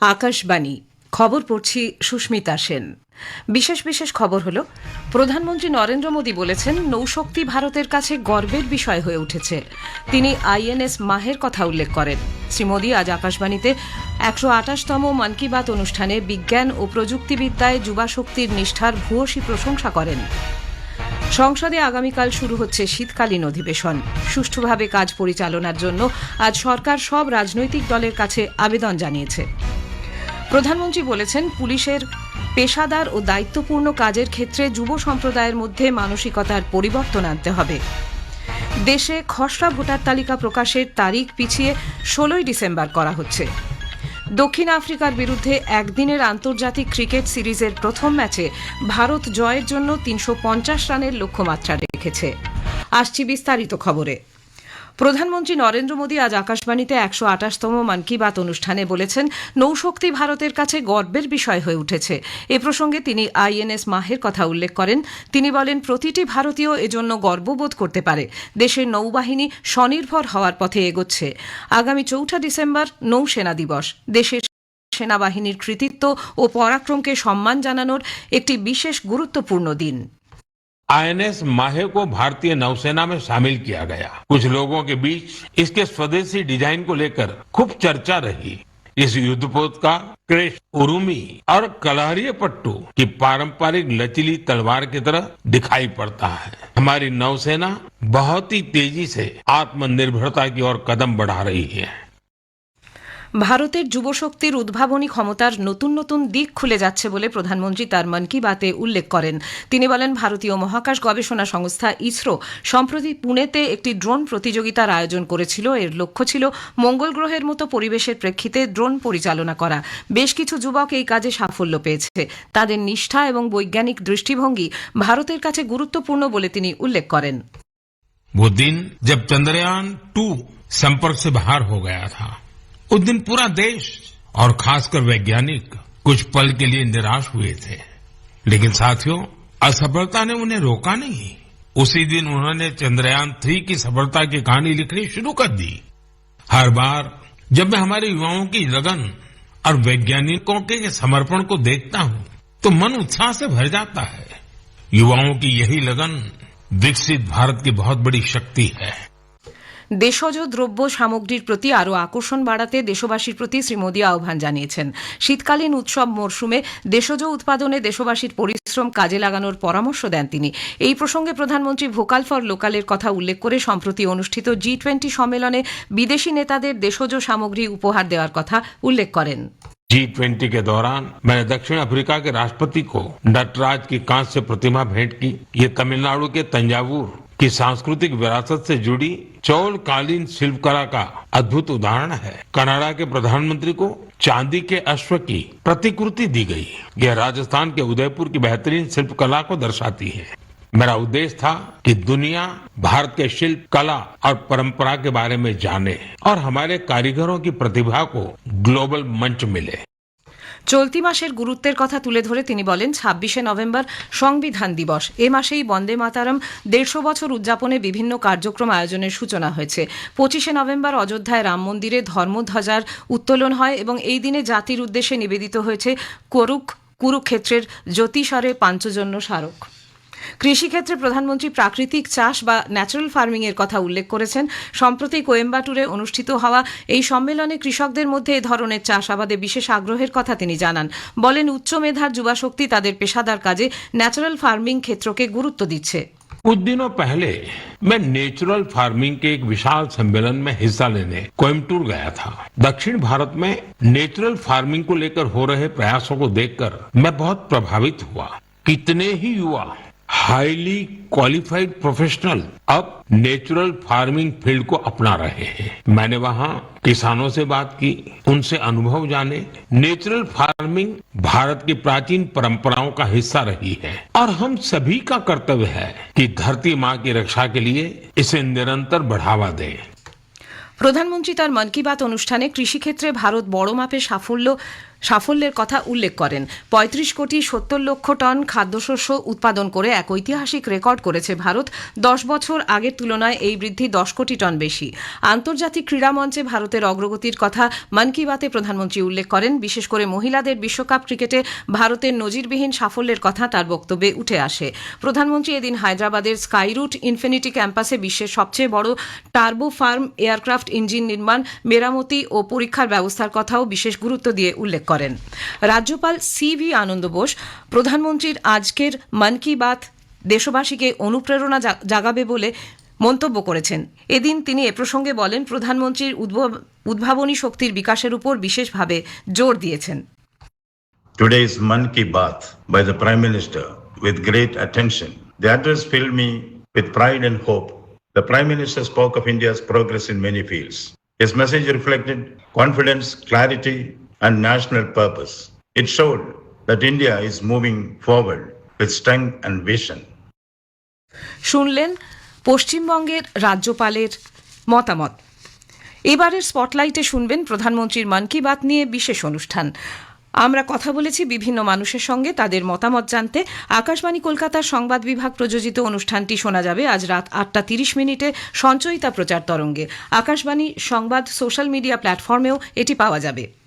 আকাশবাণী। খবর পড়ছি সুস্মিতা সেন। বিশেষ বিশেষ খবর হলো, প্রধানমন্ত্রী নরেন্দ্র মোদী বলেছেন, নৌশক্তি ভারতের কাছে গর্বের বিষয় হয়ে উঠেছে। তিনি আইএনএস মাহের কথা উল্লেখ করেন। শ্রী মোদী আজ আকাশবাণীতে একশো আঠাশতম মন কি বাত অনুষ্ঠানে বিজ্ঞান ও প্রযুক্তিবিদ্যায় যুবাশক্তির নিষ্ঠার ভূয়সী প্রশংসা করেন। সংসদে আগামীকাল শুরু হচ্ছে শীতকালীন অধিবেশন। সুষ্ঠুভাবে কাজ পরিচালনার জন্য আজ সরকার সব রাজনৈতিক দলের কাছে আবেদন জানিয়েছে। প্রধানমন্ত্রী বলেছেন, পুলিশের পেশাদার ও দায়িত্বপূর্ণ কাজের ক্ষেত্রে যুব সম্প্রদায়ের মধ্যে মানসিকতার পরিবর্তন আনতে হবে। দেশে খসড়া ভোটার তালিকা প্রকাশের তারিখ পিছিয়ে ষোলোই ডিসেম্বর করা হচ্ছে। দক্ষিণ আফ্রিকার বিরুদ্ধে একদিনের আন্তর্জাতিক ক্রিকেট সিরিজের প্রথম ম্যাচে ভারত জয়ের জন্য তিনশো পঞ্চাশ রানের লক্ষ্যমাত্রা রেখেছে। আসছি বিস্তারিত খবরে। প্রধানমন্ত্রী নরেন্দ্র মোদী আজ আকাশবাণীতে একশো আঠাশতম মন কি বাত অনুষ্ঠানে বলেছেন, নৌশক্তি ভারতের কাছে গর্বের বিষয় হয়ে উঠেছে। এ প্রসঙ্গে তিনি আইএনএস মাহের কথা উল্লেখ করেন। তিনি বলেন, প্রতিটি ভারতীয় এজন্য গর্ববোধ করতে পারে। দেশের নৌবাহিনী স্বনির্ভর হওয়ার পথে এগোচ্ছে। আগামী চৌঠা ডিসেম্বর নৌসেনা দিবস। দেশের সেনাবাহিনীর কৃতিত্ব ও পরাক্রমকে সম্মান জানানোর একটি বিশেষ গুরুত্বপূর্ণ দিন। आईएनएस माहे को भारतीय नौसेना में शामिल किया गया। कुछ लोगों के बीच इसके स्वदेशी डिज़ाइन को लेकर खूब चर्चा रही। इस युद्धपोत का क्रेश, उरुमी और कलहरिय पट्टू की पारंपरिक लचीली तलवार की तरह दिखाई पड़ता है। हमारी नौसेना बहुत ही तेज़ी से आत्मनिर्भरता की ओर कदम बढ़ा रही है। ভারতের যুবশক্তির উদ্ভাবনী ক্ষমতার নতুন নতুন দিক খুলে যাচ্ছে বলে প্রধানমন্ত্রী তার মন কি বাতে উল্লেখ করেন তিনি বলেন ভারতীয় মহাকাশ গবেষণা সংস্থা ইসরো সম্প্রতি পুনেতে একটি ড্রোন প্রতিযোগিতার আয়োজন করেছিল এর লক্ষ্য ছিল মঙ্গল গ্রহের মতো পরিবেশের প্রেক্ষিতে ড্রোন পরিচালনা করা বেশ কিছু যুবক এই কাজে সাফল্য পেয়েছে তাদের নিষ্ঠা এবং বৈজ্ঞানিক দৃষ্টিভঙ্গি ভারতের কাছে গুরুত্বপূর্ণ বলে তিনি উল্লেখ করেন वो दिन जब चंद्रयान टू संपर्क से बाहर हो गया था उस दिन पूरा देश और खासकर वैज्ञानिक कुछ पल के लिए निराश हुए थे। लेकिन साथियों, असफलता ने उन्हें रोका नहीं। उसी दिन उन्होंने चंद्रयान थ्री की सफलता की कहानी लिखनी शुरू कर दी। हर बार जब मैं हमारे युवाओं की लगन और वैज्ञानिकों के समर्पण को देखता हूँ तो मन उत्साह से भर जाता है। युवाओं की यही लगन विकसित भारत की बहुत बड़ी शक्ति है। দেশজ দ্রব্য সামগ্রীর প্রতি আরও আকর্ষণ বাড়াতে দেশবাসীর প্রতি শ্রী মোদী আহ্বান জানিয়েছেন শীতকালীন উৎসব মরশুমে দেশজ উৎপাদনে দেশবাসীর পরিশ্রম কাজে লাগানোর পরামর্শ দেন তিনি এই প্রসঙ্গে প্রধানমন্ত্রী ভোকাল ফর লোকালের কথা উল্লেখ করে সম্প্রতি অনুষ্ঠিত জি টোয়েন্টি সম্মেলনে বিদেশি নেতাদের দেশজ সামগ্রী উপহার দেওয়ার কথা উল্লেখ করেন जी ट्वेंटी के दौरान मैंने दक्षिण अफ्रीका के राष्ट्रपति को नटराज की कांस्य प्रतिमा भेंट की ये तमिलनाडु के तंजावुर की सांस्कृतिक विरासत से जुड़ी चौल कालीन शिल्पकला का अद्भुत उदाहरण है। कनाडा के प्रधानमंत्री को चांदी के अश्व की प्रतिकृति दी गई। यह राजस्थान के उदयपुर की बेहतरीन शिल्पकला को दर्शाती है। मेरा उद्देश्य था कि दुनिया, भारत के शिल्प, कला और परंपरा के बारे में जाने और हमारे कारीगरों की प्रतिभा को ग्लोबल मंच मिले। চলতি মাসের গুরুত্বের কথা তুলে ধরে তিনি বলেন, ছাব্বিশে নভেম্বর সংবিধান দিবস। এ মাসেই বন্দে মাতারম দেড়শো বছর উদযাপনে বিভিন্ন কার্যক্রম আয়োজনের সূচনা হয়েছে। পঁচিশে নভেম্বর অযোধ্যায় রাম মন্দিরে ধর্মধ্বজার উত্তোলন হয় এবং এই দিনে জাতির উদ্দেশ্যে নিবেদিত হয়েছে করুক কুরুক্ষেত্রের জ্যোতিষরে পাঞ্চজন্য স্মারক। কৃষিক্ষেত্রে প্রধানমন্ত্রী প্রাকৃতিক চাষ বা ন্যাচারাল ফার্মিং এর কথা উল্লেখ করেছেন সম্প্রতি কোয়েম্বাটুরে অনুষ্ঠিত হওয়া এই সম্মেলনে কৃষকদের মধ্যে এ ধরনের চাষাবাদে বিশেষ আগ্রহের কথা তিনি জানান বলেন উচ্চ মেধার যুবাশক্তি তাদের পেশাদার কাজে ন্যাচারাল ফার্মিং ক্ষেত্রকে গুরুত্ব দিচ্ছে कुछ दिनों पहले मैं नेचुरल फार्मिंग के एक विशाल सम्मेलन में हिस्सा लेने कोयम्बटूर गया था दक्षिण भारत में नेचुरल फार्मिंग को लेकर हो रहे प्रयासों को देखकर मैं बहुत प्रभावित हुआ कितने ही युवा हाईली क्वालिफाइड प्रोफेशनल अब नेचुरल फार्मिंग फील्ड को अपना रहे हैं मैंने वहाँ किसानों से बात की उनसे अनुभव जाने नेचुरल फार्मिंग भारत की प्राचीन परंपराओं का हिस्सा रही है और हम सभी का कर्तव्य है कि धरती माँ की रक्षा के लिए इसे निरंतर बढ़ावा दें প্রধানমন্ত্রী তার মন কি বাত অনুষ্ঠানে কৃষিক্ষেত্রে ভারত বড় মাপে সাফল্য সাফল্যের কথা উল্লেখ করেন। পঁয়ত্রিশ কোটি সত্তর লক্ষ টন খাদ্যশস্য উৎপাদন করে এক ঐতিহাসিক রেকর্ড করেছে ভারত। দশ বছর আগের তুলনায় এই বৃদ্ধি দশ কোটি টন বেশি। আন্তর্জাতিক ক্রীড়া মঞ্চে ভারতের অগ্রগতির কথা মন কি বাতে প্রধানমন্ত্রী উল্লেখ করেন। বিশেষ করে মহিলাদের বিশ্বকাপ ক্রিকেটে ভারতের নজিরবিহীন সাফল্যের কথা তার বক্তব্যে উঠে আসে। প্রধানমন্ত্রী এদিন হায়দ্রাবাদের স্কাইরুট ইনফিনিটি ক্যাম্পাসে বিশ্বের সবচেয়ে বড় টার্বো ফার্ম এয়ারক্রাফট ইঞ্জিন নির্মাণ, মেরামতি ও পরীক্ষার ব্যবস্থার কথাও বিশেষ গুরুত্ব দিয়ে উল্লেখ করেন রাজ্যপাল সি ভি আনন্দ বোস প্রধানমন্ত্রীর আজকের মন কি বাত দেশবাসীকে অনুপ্রেরণা জাগাবে বলে মন্তব্য করেছেন এদিন তিনি এ প্রসঙ্গে বলেন প্রধানমন্ত্রীর উদ্ভাবনী শক্তির বিকাশের উপর বিশেষভাবে জোর দিয়েছেন Today's Mann Ki Baat by the Prime Minister with great attention. The address filled me with pride and hope. The Prime Minister spoke of India's progress in many fields. His message reflected confidence, clarity, and national purpose. It showed that India is moving forward with strength and vision. শুনলেন পশ্চিমবঙ্গের রাজ্যপালের মতামত এবারের স্পটলাইটে শুনবেন প্রধানমন্ত্রীর মন কি বাত নিয়ে বিশেষ অনুষ্ঠান আমরা কথা বলেছি বিভিন্ন মানুষের সঙ্গে, তাদের মতামত জানতে আকাশবাণী কলকাতার সংবাদ বিভাগ প্রযোজিত অনুষ্ঠানটি শোনা যাবে আজ রাত আটটা তিরিশ মিনিটে সঞ্চয়িতা প্রচার তরঙ্গে আকাশবাণী সংবাদ সোশ্যাল মিডিয়া প্ল্যাটফর্মেও এটি পাওয়া যাবে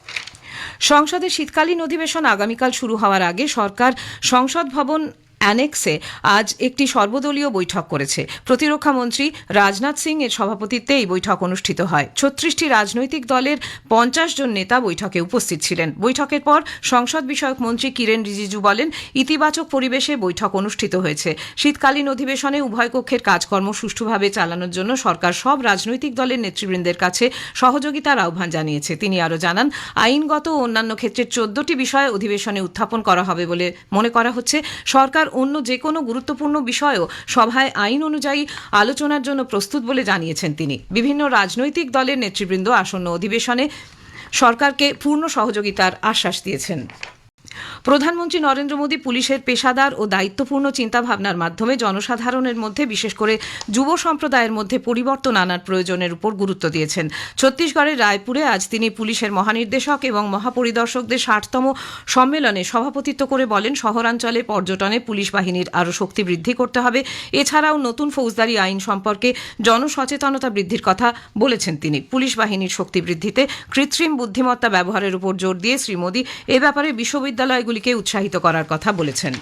সংসদের শীতকালীন অধিবেশন আগামীকাল শুরু হওয়ার আগে সরকার সংসদ ভবন অ্যানেক্সে আজ একটি সর্বদলীয় বৈঠক করেছে। প্রতিরক্ষা মন্ত্রী রাজনাথ সিং এর সভাপতিত্বে এই বৈঠক অনুষ্ঠিত হয়। ছত্রিশটি রাজনৈতিক দলের পঞ্চাশ জন নেতা বৈঠকে উপস্থিত ছিলেন। বৈঠকের পর সংসদ বিষয়ক মন্ত্রী কিরেন রিজিজু বলেন, ইতিবাচক পরিবেশে বৈঠক অনুষ্ঠিত হয়েছে। শীতকালীন অধিবেশনে উভয় কক্ষের কাজকর্ম সুষ্ঠুভাবে চালানোর জন্য সরকার সব রাজনৈতিক দলের নেতৃবৃন্দের কাছে সহযোগিতার আহ্বান জানিয়েছে। তিনি আরও জানান, আইনগত ও অন্যান্য ক্ষেত্রে চোদ্দটি বিষয় অধিবেশনে উত্থাপন করা হবে বলে মনে করা হচ্ছে। সরকার অন্য যে কোনো গুরুত্বপূর্ণ বিষয়ও সভায় আইন অনুযায়ী আলোচনার জন্য প্রস্তুত বলে জানিয়েছেন তিনি। বিভিন্ন রাজনৈতিক দলের নেতৃবৃন্দ আসন্ন অধিবেশনে সরকারকে পূর্ণ সহযোগিতার আশ্বাস দিয়েছেন। প্রধানমন্ত্রী নরেন্দ্র মোদী পুলিশের পেশাদার ও দায়িত্বপূর্ণ চিন্তাভাবনার মাধ্যমে জনসাধারণের মধ্যে, বিশেষ করে যুব সম্প্রদায়ের মধ্যে পরিবর্তন আনার প্রয়োজনের উপর গুরুত্ব দিয়েছেন। ছত্তিশগড়ের রায়পুরে আজ তিনি পুলিশের মহানির্দেশক এবং মহাপরিদর্শকদের ষাটতম সম্মেলনে সভাপতিত্ব করে বলেন, শহরাঞ্চলে পর্যটনে পুলিশ বাহিনীর আরও শক্তি বৃদ্ধি করতে হবে। এছাড়াও নতুন ফৌজদারি আইন সম্পর্কে জনসচেতনতা বৃদ্ধির কথা বলেছেন তিনি। পুলিশ বাহিনীর শক্তি বৃদ্ধিতে কৃত্রিম বুদ্ধিমত্তা ব্যবহারের উপর জোর দিয়ে শ্রী মোদী এ ব্যাপারে বিশ্ববিদ্যালয়গুলিকে উৎসাহিত করার কথা বলেছেন।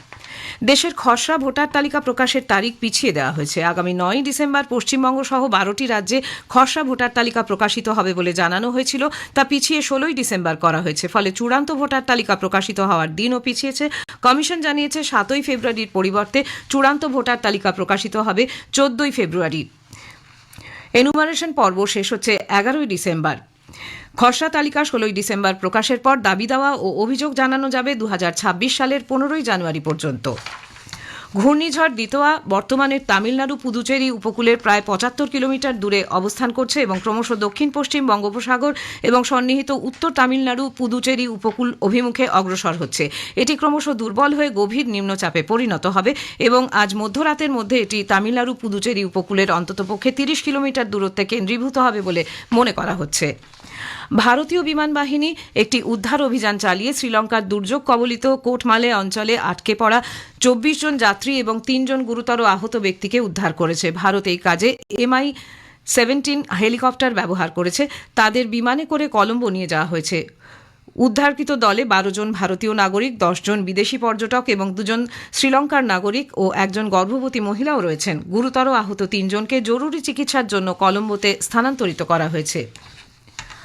দেশের খসড়া ভোটার তালিকা প্রকাশের তারিখ পিছিয়ে দেওয়া হয়েছে। আগামী নয় ডিসেম্বর পশ্চিমবঙ্গ সহ বারোটি রাজ্যে খসড়া ভোটার তালিকা প্রকাশিত হবে বলে জানানো হয়েছিল। তা পিছিয়ে ষোলোই ডিসেম্বর করা হয়েছে। ফলে চূড়ান্ত ভোটার তালিকা প্রকাশিত হওয়ার দিনও পিছিয়েছে। কমিশন জানিয়েছে, সাতই ফেব্রুয়ারির পরিবর্তে চূড়ান্ত ভোটার তালিকা প্রকাশিত হবে চোদ্দই ফেব্রুয়ারি। এনুমারেশন পর্ব শেষ হচ্ছে এগারোই ডিসেম্বর। খসড়া তালিকা ষোলোই ডিসেম্বর প্রকাশের পর দাবি দেওয়া ও অভিযোগ জানানো যাবে দু হাজার ছাব্বিশ সালের পনেরোই জানুয়ারি পর্যন্ত। ঘূর্ণিঝড় দিতোয়া বর্তমানে তামিলনাড়ু পুদুচেরি উপকূলের প্রায় পঁচাত্তর কিলোমিটার দূরে অবস্থান করছে এবং ক্রমশ দক্ষিণ পশ্চিম বঙ্গোপসাগর এবং সন্নিহিত উত্তর তামিলনাড়ু পুদুচেরি উপকূল অভিমুখে অগ্রসর হচ্ছে। এটি ক্রমশ দুর্বল হয়ে গভীর নিম্নচাপে পরিণত হবে এবং আজ মধ্যরাতের মধ্যে এটি তামিলনাড়ু পুদুচেরি উপকূলের অন্ততপক্ষে তিরিশ কিলোমিটার দূরত্বে কেন্দ্রীভূত হবে বলে মনে করা হচ্ছে। ভারতীয় বিমান বাহিনী একটি উদ্ধার অভিযান চালিয়ে শ্রীলঙ্কার দুর্যোগ কবলিত কোটমালে অঞ্চলে আটকে পড়া চব্বিশ জন যাত্রী এবং তিনজন গুরুতর আহত ব্যক্তিকে উদ্ধার করেছে। ভারত এই কাজে এমআই সেভেন্টিন হেলিকপ্টার ব্যবহার করেছে। তাদের বিমানে করে কলম্বো নিয়ে যাওয়া হয়েছে। উদ্ধারকৃত দলে বারো জন ভারতীয় নাগরিক জন বিদেশি পর্যটক এবং দুজন শ্রীলঙ্কার নাগরিক ও একজন গর্ভবতী মহিলাও রয়েছেন। গুরুতর আহত তিনজনকে জরুরি চিকিৎসার জন্য কলম্বোতে স্থানান্তরিত করা হয়েছে।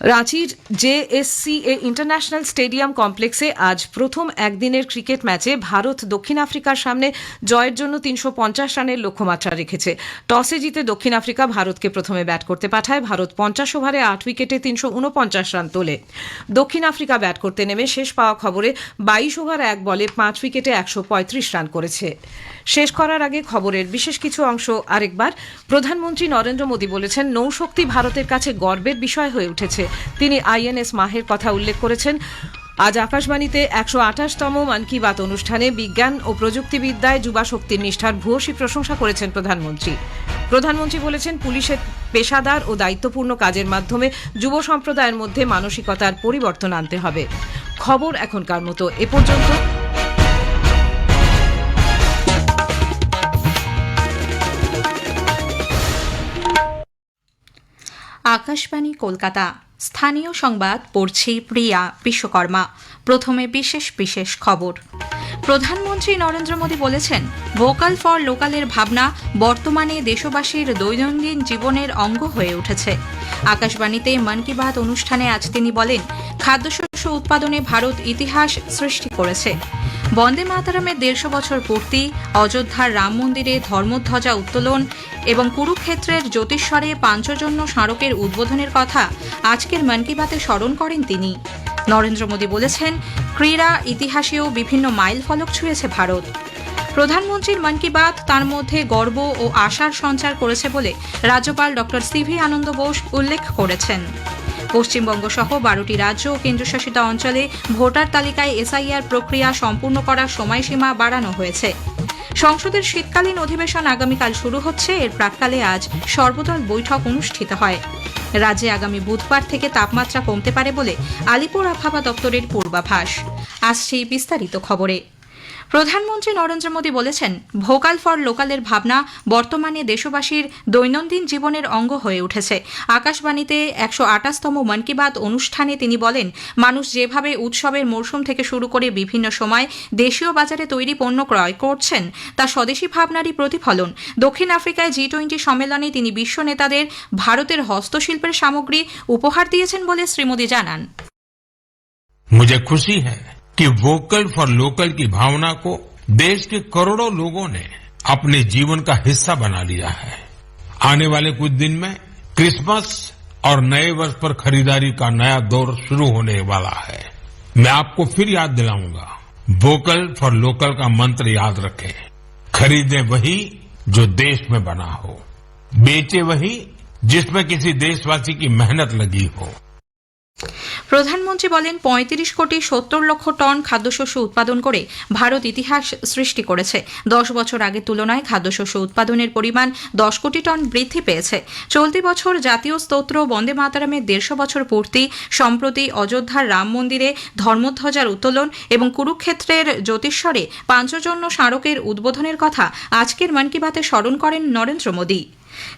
রাঁচির জেএসসিএ ইন্টারন্যাশনাল স্টেডিয়াম কমপ্লেক্সে আজ প্রথম একদিনের ক্রিকেট ম্যাচে ভারত দক্ষিণ আফ্রিকার সামনে জয়ের জন্য তিনশো পঞ্চাশ রানের লক্ষ্যমাত্রা রেখেছে। টসে জিতে দক্ষিণ আফ্রিকা ভারতকে প্রথমে ব্যাট করতে পাঠায়। ভারত পঞ্চাশ ওভারে আট উইকেটে তিনশো উনপঞ্চাশ রান তোলে। দক্ষিণ আফ্রিকা ব্যাট করতে নেমে শেষ পাওয়া খবরে বাইশ ওভার এক বলে পাঁচ উইকেটে একশো পঁয়ত্রিশ রান করেছে। শেষ করার আগে খবরের বিশেষ কিছু অংশ আরেকবার। প্রধানমন্ত্রী নরেন্দ্র মোদী বলেছেন, নৌশক্তি ভারতের কাছে গর্বের বিষয় হয়ে উঠেছে। তিনি আইএনএস মাহের কথা উল্লেখ করেছেন। আজ আকাশবাণীতে একশো আঠাশতম মন কি বাত অনুষ্ঠানে বিজ্ঞান ও প্রযুক্তিবিদ্যায় যুবা শক্তির নিষ্ঠার ভূয়সী প্রশংসা করেছেন প্রধানমন্ত্রী। প্রধানমন্ত্রী বলেছেন, পুলিশের পেশাদার ও দায়িত্বপূর্ণ কাজের মাধ্যমে যুব সম্প্রদায়ের মধ্যে মানসিকতার পরিবর্তন আনতে হবে। খবর এখনকার মতো এ পর্যন্ত। আকাশবাণী, কলকাতা। স্থানীয় সংবাদ পড়ছি প্রিয়া বিশ্বকর্মা। প্রথমে বিশেষ বিশেষ খবর। প্রধানমন্ত্রী নরেন্দ্র মোদী বলেছেন, ভোকাল ফর লোকালের ভাবনা বর্তমানে দেশবাসীর দৈনন্দিন জীবনের অঙ্গ হয়ে উঠেছে। আকাশবাণীতে মন কি বাত অনুষ্ঠানে আজ তিনি বলেন, খাদ্যশস্য উৎপাদনে ভারত ইতিহাস সৃষ্টি করেছে। বন্দে মাতারামের দেড়শো বছর পূর্তি, অযোধ্যার রাম মন্দিরে ধর্মধ্বজা উত্তোলন এবং কুরুক্ষেত্রের জ্যোতিষ্বরে পাঞ্চজন্য স্মারকের উদ্বোধনের কথা আজকের মন কি বাতে স্মরণ করেন তিনি। নরেন্দ্র মোদী বলেছেন, ক্রীড়া, ইতিহাসেও বিভিন্ন মাইল ফলক ছুঁয়েছে ভারত। প্রধানমন্ত্রীর মন কি বাত তার মধ্যে গর্ব ও আশার সঞ্চার করেছে বলে রাজ্যপাল ড সিভি আনন্দ বোস উল্লেখ করেছেন। পশ্চিমবঙ্গ সহ বারোটি রাজ্য ও কেন্দ্রশাসিত অঞ্চলে ভোটার তালিকায় এসআইআর প্রক্রিয়া সম্পূর্ণ করার সময়সীমা বাড়ানো হয়েছে। সংসদের শীতকালীন অধিবেশন আগামীকাল শুরু হচ্ছে। এর প্রাককালে আজ সর্বদল বৈঠক অনুষ্ঠিত হয়। রাজ্যে আগামী বুধবার থেকে তাপমাত্রা কমতে পারে বলে আলিপুর আবহাওয়া দপ্তরের পূর্বাভাস। আসছে বিস্তারিত খবরে। প্রধানমন্ত্রী নরেন্দ্র মোদী বলেছেন ভোকাল ফর লোকালের ভাবনা বর্তমানে দেশবাসীর দৈনন্দিন জীবনের অঙ্গ হয়ে উঠেছে আকাশবাণীতে একশো আটাশতম মন কি বাত অনুষ্ঠানে তিনি বলেন মানুষ যেভাবে উৎসবের মরশুম থেকে শুরু করে বিভিন্ন সময় দেশীয় বাজারে তৈরি পণ্য ক্রয় করছেন তা স্বদেশী ভাবনারই প্রতিফলন দক্ষিণ আফ্রিকায় জি টোয়েন্টি সম্মেলনে তিনি বিশ্ব নেতাদের ভারতের হস্তশিল্পের সামগ্রী উপহার দিয়েছেন বলে শ্রী মোদী জানান मुझे खुशी है कि वोकल फॉर लोकल की भावना को देश के करोड़ों लोगों ने अपने जीवन का हिस्सा बना लिया है। आने वाले कुछ दिन में क्रिसमस और नए वर्ष पर खरीदारी का नया दौर शुरू होने वाला है। मैं आपको फिर याद दिलाऊँगा, वोकल फॉर लोकल का मंत्र याद रखें। खरीदें वही जो देश में बना हो, बेचे वही जिसमें किसी देशवासी की मेहनत लगी हो। প্রধানমন্ত্রী বলেন, পঁয়ত্রিশ কোটি সত্তর লক্ষ টন খাদ্যশস্য উৎপাদন করে ভারত ইতিহাস সৃষ্টি করেছে। দশ বছর আগের তুলনায় খাদ্যশস্য উৎপাদনের পরিমাণ দশ কোটি টন বৃদ্ধি পেয়েছে। চলতি বছর জাতীয় স্তোত্র বন্দে মাতারামের দেড়শো বছর পূর্তি সম্প্রতি অযোধ্যার রাম মন্দিরে ধর্মধ্বজার উত্তোলন এবং কুরুক্ষেত্রের জ্যোতিষ্বরে পাঞ্চজন্য স্মারকের উদ্বোধনের কথা আজকের মন কি বাতে স্মরণ করেন নরেন্দ্র মোদী।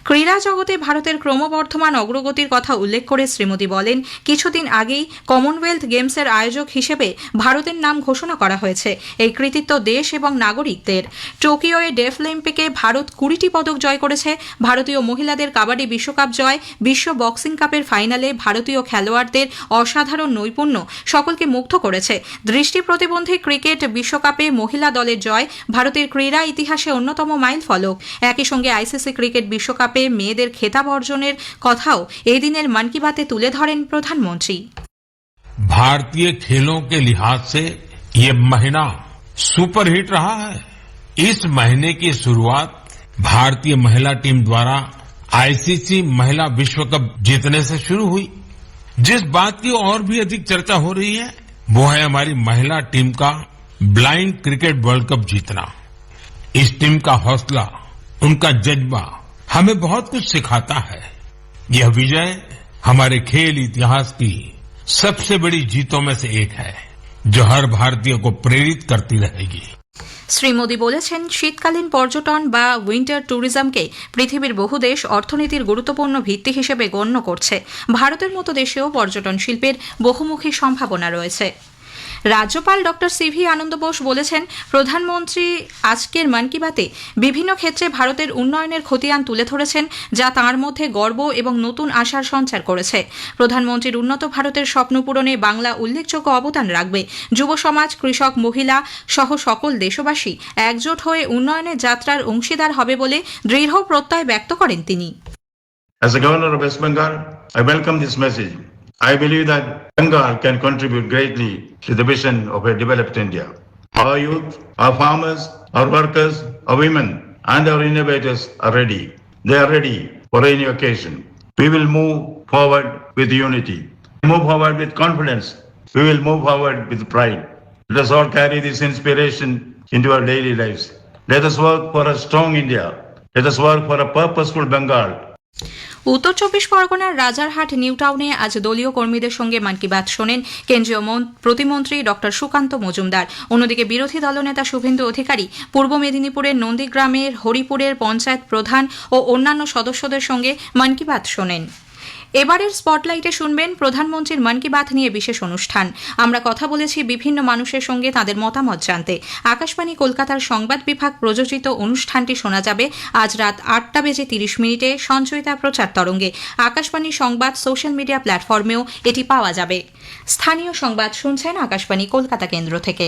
ক্রীড়া জগতে ভারতের ক্রমবর্ধমান অগ্রগতির কথা উল্লেখ করে শ্রীমতী বলেন, কিছুদিন আগেই কমনওয়েলথ গেমসের আয়োজক হিসেবে ভারতের নাম ঘোষণা করা হয়েছে। এই কৃতিত্ব দেশ এবং নাগরিকদের। টোকিওয়ে ডেফ অলিম্পিকে ভারত কুড়িটি পদক জয় করেছে। ভারতীয় মহিলাদের কাবাডি বিশ্বকাপ জয়, বিশ্ব বক্সিং কাপের ফাইনালে ভারতীয় খেলোয়াড়দের অসাধারণ নৈপুণ্য সকলকে মুগ্ধ করেছে। দৃষ্টি প্রতিবন্ধী ক্রিকেট বিশ্বকাপে মহিলা দলের জয় ভারতের ক্রীড়া ইতিহাসে অন্যতম মাইল ফলক একই সঙ্গে আইসিসি ক্রিকেট বিশ্বকাপে মেয়েদের খেতাব অর্জনের কথাও এই দিনের মন কি বাতে তুলে ধরেন প্রধানমন্ত্রী भारतीय खेलों के लिहाज से ये महीना सुपरहिट रहा है इस महीने की शुरुआत भारतीय महिला टीम द्वारा आईसीसी महिला विश्व कप जीतने से शुरू हुई जिस बात की और भी अधिक चर्चा हो रही है वो है हमारी महिला टीम का ब्लाइंड क्रिकेट वर्ल्ड कप जीतना इस टीम का हौसला उनका जज्बा हमें बहुत कुछ सिखाता है यह विजय हमारे खेल इतिहास की सबसे बड़ी जीतों में से एक है जो हर भारतीय को प्रेरित करती रहेगी শ্রী মোদী বলেছেন শীতকালীন পর্যটন বা উইন্টার ট্যুরিজমকে পৃথিবীর বহু দেশ অর্থনীতির গুরুত্বপূর্ণ ভিত্তি হিসেবে গণ্য করছে ভারতের মতো দেশেও পর্যটন শিল্পের বহুমুখী সম্ভাবনা রয়েছে রাজ্যপাল ডক্টর সিভি আনন্দ বোস বলেছেন প্রধানমন্ত্রী আজকের মন কি বাতে বিভিন্ন ক্ষেত্রে ভারতের উন্নয়নের খতিয়ান তুলে ধরেছেন যা তাঁর মধ্যে গর্ব এবং নতুন আশার সঞ্চার করেছে। প্রধানমন্ত্রীর উন্নত ভারতের স্বপ্ন পূরণে বাংলা উল্লেখযোগ্য অবদান রাখবে। যুব সমাজ কৃষক মহিলা সহ সকল দেশবাসী একজোট হয়ে উন্নয়নের যাত্রার অংশীদার হবে বলে দৃঢ় প্রত্যয় ব্যক্ত করেন তিনি। As the governor of West Bengal, I welcome this message. I believe that Bengal can contribute greatly to the vision of a developed India. Our youth, our farmers, our workers, our women, and our innovators are ready. They are ready for any occasion. We will move forward with unity. Move forward with confidence. We will move forward with pride. Let us all carry this inspiration into our daily lives. Let us work for a strong India. Let us work for a purposeful Bengal উত্তর চব্বিশ পরগনার Rajarhat, new টাউনে আজ দলীয় কর্মীদের সঙ্গে মন কি বাত শোনেন কেন্দ্রীয় প্রতিমন্ত্রী ডক্টর সুকান্ত মজুমদার। অন্যদিকে বিরোধী দলনেতা শুভেন্দু অধিকারী পূর্ব মেদিনীপুরের নন্দীগ্রামের হরিপুরের পঞ্চায়েত প্রধান ও অন্যান্য সদস্যদের সঙ্গে মন কি বাত শোনেন। এবারের স্পটলাইটে শুনবেন প্রধানমন্ত্রীর মন কি বাত নিয়ে বিশেষ অনুষ্ঠান। আমরা কথা বলেছি বিভিন্ন মানুষের সঙ্গে তাদের মতামত জানতে। আকাশবাণী কলকাতার সংবাদ বিভাগ প্রযোজিত অনুষ্ঠানটি শোনা যাবে আজ রাত আটটা বেজে তিরিশ মিনিটে সঞ্চয়িতা প্রচার তরঙ্গে। আকাশবাণী সংবাদ সোশ্যাল মিডিয়া প্ল্যাটফর্মেও এটি পাওয়া যাবে। স্থানীয় সংবাদ শুনছেন আকাশবাণী কলকাতা কেন্দ্র থেকে।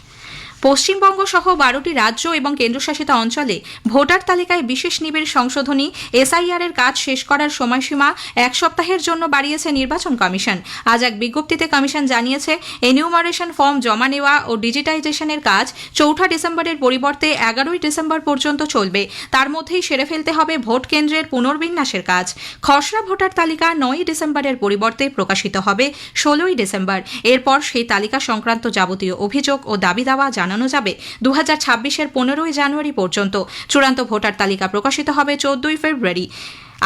পশ্চিমবঙ্গ সহ বারোটি রাজ্য এবং কেন্দ্রশাসিত অঞ্চলে ভোটার তালিকায় বিশেষ নিবিড় সংশোধনী, এসআইআর এর কাজ শেষ করার সময়সীমা এক সপ্তাহের জন্য বাড়িয়েছে নির্বাচন কমিশন। আজ এক বিজ্ঞপ্তিতে কমিশন জানিয়েছে, এনিউমারেশন ফর্ম জমা নেওয়া ও ডিজিটাইজেশনের কাজ চৌঠা ডিসেম্বরের পরিবর্তে এগারোই ডিসেম্বর পর্যন্ত চলবে। তার মধ্যেই সেরে ফেলতে হবে ভোট কেন্দ্রের পুনর্বিন্যাসের কাজ। খসড়া ভোটার তালিকা নয়ই ডিসেম্বরের পরিবর্তে প্রকাশিত হবে, ষোলোই ডিসেম্বর। এরপর সেই তালিকা সংক্রান্ত যাবতীয় অভিযোগ ও দাবি দাওয়া জানানো যাবে। দু হাজার ছাব্বিশের পনেরোই জানুয়ারি পর্যন্ত চূড়ান্ত ভোটার তালিকা প্রকাশিত হবে চোদ্দই ফেব্রুয়ারি।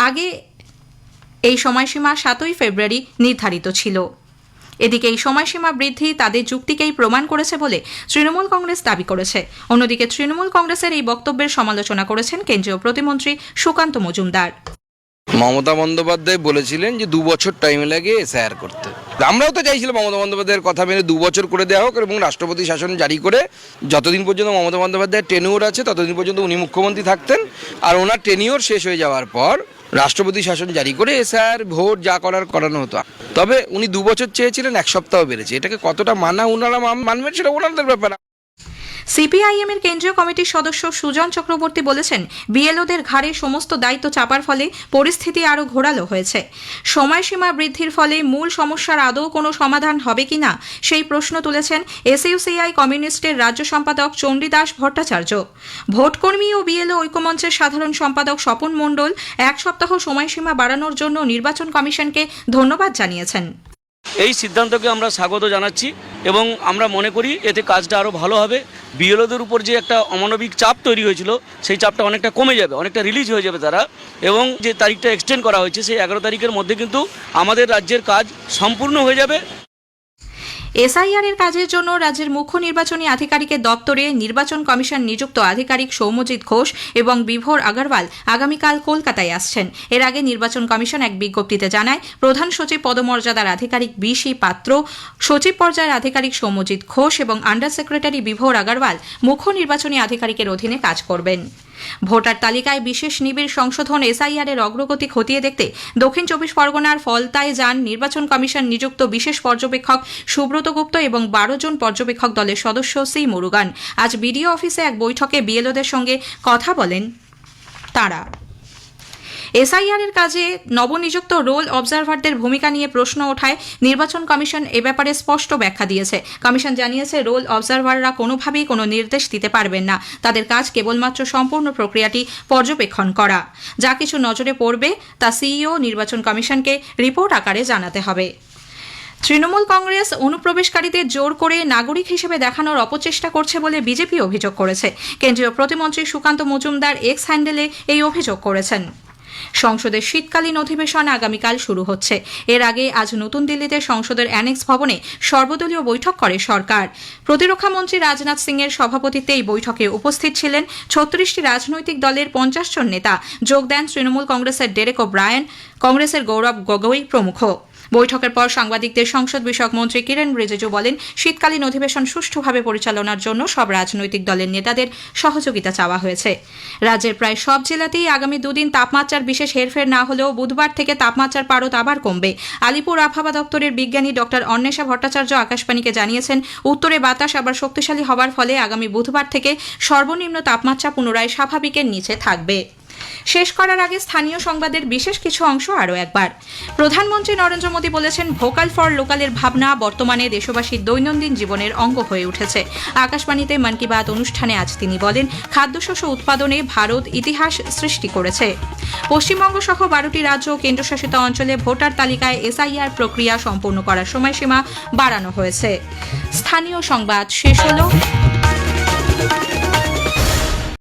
আগে এই সময়সীমা সাতই ফেব্রুয়ারি নির্ধারিত ছিল। এদিকে এই সময়সীমা বৃদ্ধি তাদের যুক্তিকেই প্রমাণ করেছে বলে তৃণমূল কংগ্রেস দাবি করেছে। অন্যদিকে তৃণমূল কংগ্রেসের এই বক্তব্যের সমালোচনা করেছেন কেন্দ্রীয় প্রতিমন্ত্রী সুকান্ত মজুমদার। মমতা বন্দ্যোপাধ্যায় বলেছিলেন যে দু বছর টাইম লাগে এসআইআর করতে। আমরাও তো চাইছিলাম মমতা বন্দ্যোপাধ্যায়ের কথা মেনে দু বছর করে দেওয়া হোক এবং রাষ্ট্রপতি শাসন জারি করে যতদিন পর্যন্ত মমতা বন্দ্যোপাধ্যায়ের টেনিওর আছে, ততদিন পর্যন্ত উনি মুখ্যমন্ত্রী থাকতেন। আর ওনার টেনিওর শেষ হয়ে যাওয়ার পর রাষ্ট্রপতি শাসন জারি করে এসআইআর ভোট, যা করার করানো হতো। তবে উনি দু বছর চেয়েছিলেন, এক সপ্তাহ বেড়েছে। এটাকে কতটা মানা ওনারা মান- মানবেন সেটা ওনাদের ব্যাপার। সিপিআইএম এর কেন্দ্রীয় কমিটির সদস্য সুজন চক্রবর্তী বলেছেন, বিএলওদের ঘাড়ে সমস্ত দায়িত্ব চাপার ফলে পরিস্থিতি আরও ঘোরালো হয়েছে। সময়সীমা বৃদ্ধির ফলে মূল সমস্যার আদৌ কোনো সমাধান হবে কিনা সেই প্রশ্ন তুলেছেন এসইউসিআই কমিউনিস্টের রাজ্য সম্পাদক চণ্ডীদাস ভট্টাচার্য। ভোটকর্মী ও বিএলও ঐক্যমঞ্চের সাধারণ সম্পাদক স্বপন মণ্ডল এক সপ্তাহ সময়সীমা বাড়ানোর জন্য নির্বাচন কমিশনকে ধন্যবাদ জানিয়েছেন। এই সিদ্ধান্তকে আমরা স্বাগত জানাচ্ছি এবং আমরা মনে করি এতে কাজটা আরও ভালো হবে। বিএলওদের উপর যে একটা অমানবিক চাপ তৈরি হয়েছিল, সেই চাপটা অনেকটা কমে যাবে, অনেকটা রিলিজ হয়ে যাবে তারা এবং যে তারিখটা এক্সটেন্ড করা হয়েছে, সেই এগারো তারিখের মধ্যে কিন্তু আমাদের রাজ্যের কাজ সম্পূর্ণ হয়ে যাবে। এসআইআর এর কাজের জন্য রাজ্যের মুখ্য নির্বাচনী আধিকারিকের দপ্তরে নির্বাচন কমিশন নিযুক্ত আধিকারিক সৌম্যজিৎ ঘোষ এবং বিভোর আগরওয়াল আগামীকাল কলকাতায় আসছেন। এর আগে নির্বাচন কমিশন এক বিজ্ঞপ্তিতে জানায়, প্রধান সচিব পদমর্যাদার আধিকারিক বিসি পাত্র, সচিব পর্যায়ের আধিকারিক সৌম্যজিৎ ঘোষ এবং আন্ডার সেক্রেটারি বিভোর আগরওয়াল মুখ্য নির্বাচনী আধিকারিকের অধীনে কাজ করবেন। ভোটার তালিকায় বিশেষ নিবিড় সংশোধন এসআইআর এর অগ্রগতি খতিয়ে দেখতে দক্ষিণ চব্বিশ পরগনার ফলতায় যান নির্বাচন কমিশন নিযুক্ত বিশেষ পর্যবেক্ষক সুব্রত গুপ্ত এবং বারো জন পর্যবেক্ষক দলের সদস্য সি মুরুগান। আজ বিডিও অফিসে এক বৈঠকে বিএলওদের সঙ্গে কথা বলেন তারা। এসআইআর এর কাজে নবনিযুক্ত রোল অবজারভারদের ভূমিকা নিয়ে প্রশ্ন ওঠায় নির্বাচন কমিশন এ ব্যাপারে স্পষ্ট ব্যাখ্যা দিয়েছে। কমিশন জানিয়েছে, রোল অবজারভাররা কোনোভাবেই কোনো নির্দেশ দিতে পারবেন না। তাদের কাজ কেবলমাত্র সম্পূর্ণ প্রক্রিয়াটি পর্যবেক্ষণ করা। যা কিছু নজরে পড়বে, তা সিইও, নির্বাচন কমিশনকে রিপোর্ট আকারে জানাতে হবে। তৃণমূল কংগ্রেস অনুপ্রবেশকারীদের জোর করে নাগরিক হিসেবে দেখানোর অপচেষ্টা করছে বলে বিজেপি অভিযোগ করেছে। কেন্দ্রীয় প্রতিমন্ত্রী সুকান্ত মজুমদার এক্স হ্যান্ডেলে এই অভিযোগ করেছেন। সংসদের শীতকালীন অধিবেশন আগামীকাল শুরু হচ্ছে। এর আগে আজ নতুন দিল্লিতে সংসদের অ্যানেক্স ভবনে সর্বদলীয় বৈঠক করে সরকার। প্রতিরক্ষামন্ত্রী রাজনাথ সিং এর সভাপতিত্বে এই বৈঠকে উপস্থিত ছিলেন ছত্রিশটি রাজনৈতিক দলের পঞ্চাশ জন নেতা। যোগ দেন তৃণমূল কংগ্রেসের ডেরেক ও ব্রায়ান কংগ্রেসের গৌরব গগৈ প্রমুখ। বৈঠকের পর সাংবাদিকদের সংসদ বিষয়ক মন্ত্রী কিরেন রিজিজু বলেন, শীতকালীন অধিবেশন সুষ্ঠুভাবে পরিচালনার জন্য সব রাজনৈতিক দলের নেতাদের সহযোগিতা চাওয়া হয়েছে। রাজ্যের প্রায় সব জেলাতেই আগামী দুদিন তাপমাত্রার বিশেষ হেরফের না হলেও বুধবার থেকে তাপমাত্রার পারদ আবার কমবে। আলিপুর আবহাওয়া দপ্তরের বিজ্ঞানী ডক্টর অন্বেষা ভট্টাচার্য আকাশবাণীকে জানিয়েছেন, উত্তরে বাতাস আবার শক্তিশালী হওয়ার ফলে আগামী বুধবার থেকে সর্বনিম্ন তাপমাত্রা পুনরায় স্বাভাবিকের নিচে থাকবে। শেষ করার আগে স্থানীয় সংবাদের বিশেষ কিছু অংশ আরও একবার। প্রধানমন্ত্রী নরেন্দ্র মোদী বলেছেন, ভোকাল ফর লোকালের ভাবনা বর্তমানে দেশবাসীর দৈনন্দিন জীবনের অঙ্গ হয়ে উঠেছে। আকাশবাণীতে মন কি বাত অনুষ্ঠানে আজ তিনি বলেন, খাদ্যশস্য উৎপাদনে ভারত ইতিহাস সৃষ্টি করেছে। পশ্চিমবঙ্গ সহ বারোটি রাজ্য ও কেন্দ্রশাসিত অঞ্চলে ভোটার তালিকায় এসআইআর প্রক্রিয়া সম্পূর্ণ করার সময়সীমা বাড়ানো হয়েছে। স্থানীয় সংবাদ শেষ হলো।